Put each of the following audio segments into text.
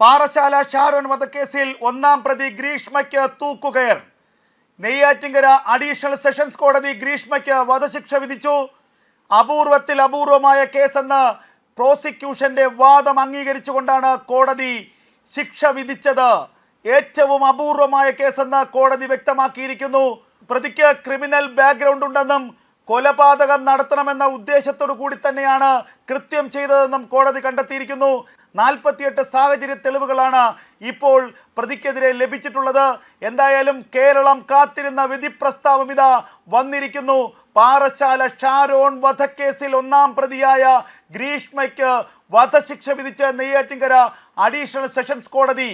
പാറശാല ഷാരോൺ വധക്കേസിൽ ഒന്നാം പ്രതി ഗ്രീഷ്മയ്ക്ക് തൂക്കുകയർ. നെയ്യാറ്റിങ്കര അഡീഷണൽ സെഷൻസ് കോടതി ഗ്രീഷ്മയ്ക്ക് വധശിക്ഷ വിധിച്ചു. അപൂർവത്തിൽ അപൂർവമായ കേസെന്ന് പ്രോസിക്യൂഷന്റെ വാദം അംഗീകരിച്ചുകൊണ്ടാണ് കോടതി ശിക്ഷ വിധിച്ചത്. ഏറ്റവും അപൂർവമായ കേസെന്ന് കോടതി വ്യക്തമാക്കിയിരിക്കുന്നു. പ്രതിക്ക് ക്രിമിനൽ ബാക്ക്ഗ്രൗണ്ട് ഉണ്ടെന്നും കൊലപാതകം നടത്തണമെന്ന ഉദ്ദേശത്തോടു കൂടി തന്നെയാണ് കൃത്യം ചെയ്തതെന്നും കോടതി കണ്ടെത്തിയിരിക്കുന്നു. നാൽപ്പത്തിയെട്ട് സാഹചര്യ തെളിവുകളാണ് ഇപ്പോൾ പ്രതിക്കെതിരെ ലഭിച്ചിട്ടുള്ളത്. എന്തായാലും കേരളം കാത്തിരുന്ന വിധി പ്രസ്താവം ഇതാ വന്നിരിക്കുന്നു. പാറശാല ഷാരോൺ വധക്കേസിൽ ഒന്നാം പ്രതിയായ ഗ്രീഷ്മയ്ക്ക് വധശിക്ഷ വിധിച്ച നെയ്യാറ്റിങ്കര അഡീഷണൽ സെഷൻസ് കോടതി.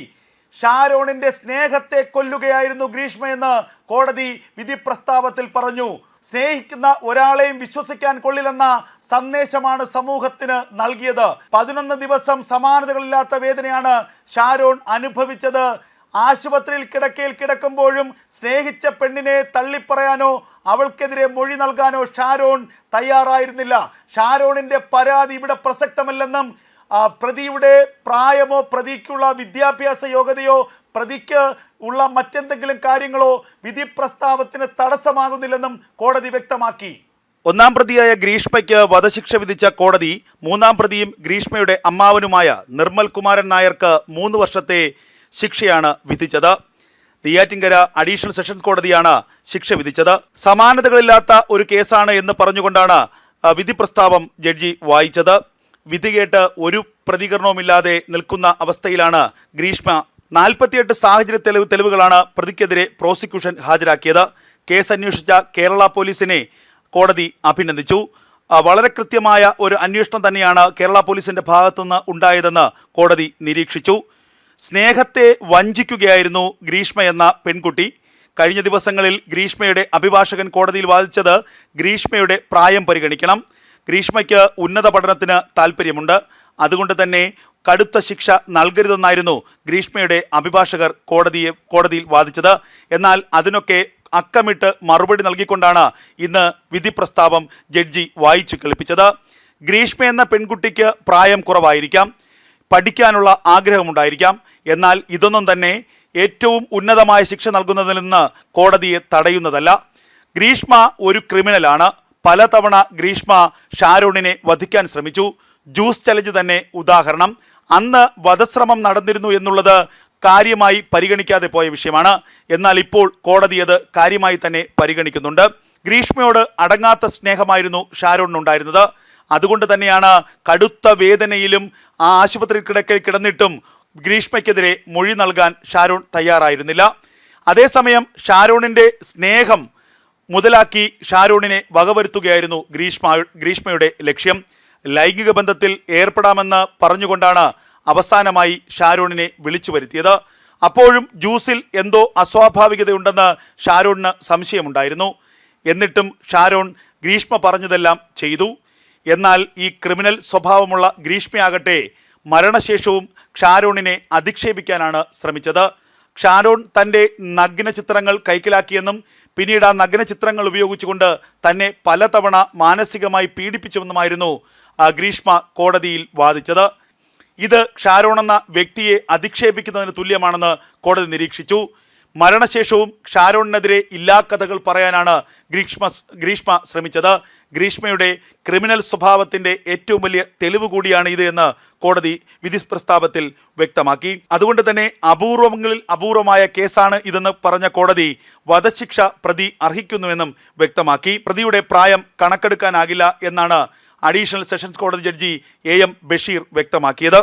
ഷാരോണിന്റെ സ്നേഹത്തെ കൊല്ലുകയായിരുന്നു ഗ്രീഷ്മയെന്ന് കോടതി വിധി പ്രസ്താവത്തിൽ പറഞ്ഞു. സ്നേഹിക്കുന്ന ഒരാളെയും വിശ്വസിക്കാൻ കൊള്ളില്ലെന്ന സന്ദേശമാണ് സമൂഹത്തിന് നൽകിയത്. പതിനൊന്ന് ദിവസം സമാനതകളില്ലാത്ത വേദനയാണ് ഷാരോൺ അനുഭവിച്ചത്. ആശുപത്രിയിൽ കിടക്കയിൽ കിടക്കുമ്പോഴും സ്നേഹിച്ച പെണ്ണിനെ തള്ളിപ്പറയാനോ അവൾക്കെതിരെ മൊഴി നൽകാനോ ഷാരോൺ തയ്യാറായിരുന്നില്ല. ഷാരോണിന്റെ പരാതി ഇവിടെ പ്രസക്തമല്ലെന്നും പ്രതിയുടെ പ്രായമോ പ്രതിക്കുള്ള വിദ്യാഭ്യാസ യോഗ്യതയോ പ്രതിക്ക് ഉള്ള മറ്റെന്തെങ്കിലും കാര്യങ്ങളോ വിധി പ്രസ്താവത്തിന് തടസ്സമാകുന്നില്ലെന്നും കോടതി വ്യക്തമാക്കി. ഒന്നാം പ്രതിയായ ഗ്രീഷ്മയ്ക്ക് വധശിക്ഷ വിധിച്ച കോടതി മൂന്നാം പ്രതിയും ഗ്രീഷ്മയുടെ അമ്മാവനുമായ നിർമ്മൽ കുമാരൻ നായർക്ക് മൂന്ന് വർഷത്തെ ശിക്ഷയാണ് വിധിച്ചത്. നെയ്യാറ്റിങ്കര അഡീഷണൽ സെഷൻസ് കോടതിയാണ് ശിക്ഷ വിധിച്ചത്. സമാനതകളില്ലാത്ത ഒരു കേസാണ് എന്ന് പറഞ്ഞുകൊണ്ടാണ് വിധി പ്രസ്താവം ജഡ്ജി വായിച്ചത്. വിധി കേട്ട് ഒരു പ്രതികരണവുമില്ലാതെ നിൽക്കുന്ന അവസ്ഥയിലാണ് ഗ്രീഷ്മ. നാൽപ്പത്തിയെട്ട് സാഹചര്യ തെളിവ് തെളിവുകളാണ് പ്രതിക്കെതിരെ പ്രോസിക്യൂഷൻ ഹാജരാക്കിയത്. കേസ് അന്വേഷിച്ച കേരള പോലീസിനെ കോടതി അഭിനന്ദിച്ചു. വളരെ കൃത്യമായ ഒരു അന്വേഷണം തന്നെയാണ് കേരള പോലീസിന്റെ ഭാഗത്തുനിന്ന് ഉണ്ടായതെന്ന് കോടതി നിരീക്ഷിച്ചു. സ്നേഹത്തെ വഞ്ചിക്കുകയായിരുന്നു ഗ്രീഷ്മ എന്ന പെൺകുട്ടി. കഴിഞ്ഞ ദിവസങ്ങളിൽ ഗ്രീഷ്മയുടെ അഭിഭാഷകൻ കോടതിയിൽ വാദിച്ചത് ഗ്രീഷ്മയുടെ പ്രായം പരിഗണിക്കണം. ഗ്രീഷ്മയ്ക്ക് ഉന്നത പഠനത്തിന് താല്പര്യമുണ്ട് അതുകൊണ്ട് തന്നെ കടുത്ത ശിക്ഷ നൽകരുതെന്നായിരുന്നു ഗ്രീഷ്മയുടെ അഭിഭാഷകർ കോടതിയെ കോടതിയിൽ വാദിച്ചത്. എന്നാൽ അതിനൊക്കെ അക്കമിട്ട് മറുപടി നൽകിക്കൊണ്ടാണ് ഇന്ന് വിധി പ്രസ്താവം ജഡ്ജി വായിച്ചു കേൾപ്പിച്ചത്. ഗ്രീഷ്മ എന്ന പെൺകുട്ടിക്ക് പ്രായം കുറവായിരിക്കാം. പഠിക്കാനുള്ള ആഗ്രഹമുണ്ടായിരിക്കാം. എന്നാൽ ഇതൊന്നും തന്നെ ഏറ്റവും ഉന്നതമായ ശിക്ഷ നൽകുന്നതിൽ നിന്ന് കോടതിയെ തടയുന്നതല്ല. ഗ്രീഷ്മ ഒരു ക്രിമിനലാണ്. പലതവണ ഗ്രീഷ്മ ഷാരൂണിനെ വധിക്കാൻ ശ്രമിച്ചു. ജ്യൂസ് ചലഞ്ച് തന്നെ ഉദാഹരണം. അന്ന് വധശ്രമം നടന്നിരുന്നു എന്നുള്ളത് കാര്യമായി പരിഗണിക്കാതെ പോയ വിഷയമാണ്. എന്നാൽ ഇപ്പോൾ കോടതി അത് കാര്യമായി തന്നെ പരിഗണിക്കുന്നുണ്ട്. ഗ്രീഷ്മയോട് അടങ്ങാത്ത സ്നേഹമായിരുന്നു ഷാരൂണിനുണ്ടായിരുന്നത്. അതുകൊണ്ട് തന്നെയാണ് കടുത്ത വേദനയിലും ആ ആശുപത്രി കിടക്കയിൽ കിടന്നിട്ടും ഗ്രീഷ്മയ്ക്കെതിരെ മൊഴി നൽകാൻ ഷാരൂൺ തയ്യാറായിരുന്നില്ല. അതേസമയം ഷാരൂണിന്റെ സ്നേഹം മുതലാക്കി ഷാരൂണിനെ വകവരുത്തുകയായിരുന്നു ഗ്രീഷ്മ ഗ്രീഷ്മയുടെ ലക്ഷ്യം. ലൈംഗിക ബന്ധത്തിൽ ഏർപ്പെടാമെന്ന് പറഞ്ഞുകൊണ്ടാണ് അവസാനമായി ഷാരൂണിനെ വിളിച്ചു വരുത്തിയത്. അപ്പോഴും ജ്യൂസിൽ എന്തോ അസ്വാഭാവികതയുണ്ടെന്ന് ഷാരൂണിന് സംശയമുണ്ടായിരുന്നു. എന്നിട്ടും ഷാരോൺ ഗ്രീഷ്മ പറഞ്ഞതെല്ലാം ചെയ്തു. എന്നാൽ ഈ ക്രിമിനൽ സ്വഭാവമുള്ള ഗ്രീഷ്മയാകട്ടെ മരണശേഷവും ഷാരോണിനെ അധിക്ഷേപിക്കാനാണ് ശ്രമിച്ചത്. ഷാരോൺ തന്റെ നഗ്ന ചിത്രങ്ങൾ കൈക്കലാക്കിയെന്നും പിന്നീട് ആ നഗ്ന ചിത്രങ്ങൾ ഉപയോഗിച്ചുകൊണ്ട് തന്നെ പലതവണ മാനസികമായി പീഡിപ്പിച്ചുവെന്നുമായിരുന്നു ഗ്രീഷ്മ കോടതിയിൽ വാദിച്ചത്. ഇത് ഷാരോൺ എന്ന വ്യക്തിയെ അധിക്ഷേപിക്കുന്നതിന് തുല്യമാണെന്ന് കോടതി നിരീക്ഷിച്ചു. മരണശേഷവും ഷാരോണിനെതിരെ ഇല്ലാ കഥകൾ പറയാനാണ് ഗ്രീഷ്മ ഗ്രീഷ്മ ശ്രമിച്ചത്. ഗ്രീഷ്മയുടെ ക്രിമിനൽ സ്വഭാവത്തിന്റെ ഏറ്റവും വലിയ തെളിവ് കൂടിയാണ് ഇത് എന്ന് കോടതി വിധി പ്രസ്താവത്തിൽ വ്യക്തമാക്കി. അതുകൊണ്ട് തന്നെ അപൂർവങ്ങളിൽ അപൂർവമായ കേസാണ് ഇതെന്ന് പറഞ്ഞ കോടതി വധശിക്ഷ പ്രതി അർഹിക്കുന്നുവെന്നും വ്യക്തമാക്കി. പ്രതിയുടെ പ്രായം കണക്കെടുക്കാനാകില്ല എന്നാണ് അഡീഷണൽ സെഷൻസ് കോടതി ജഡ്ജി എ എം ബഷീർ വ്യക്തമാക്കിയത്.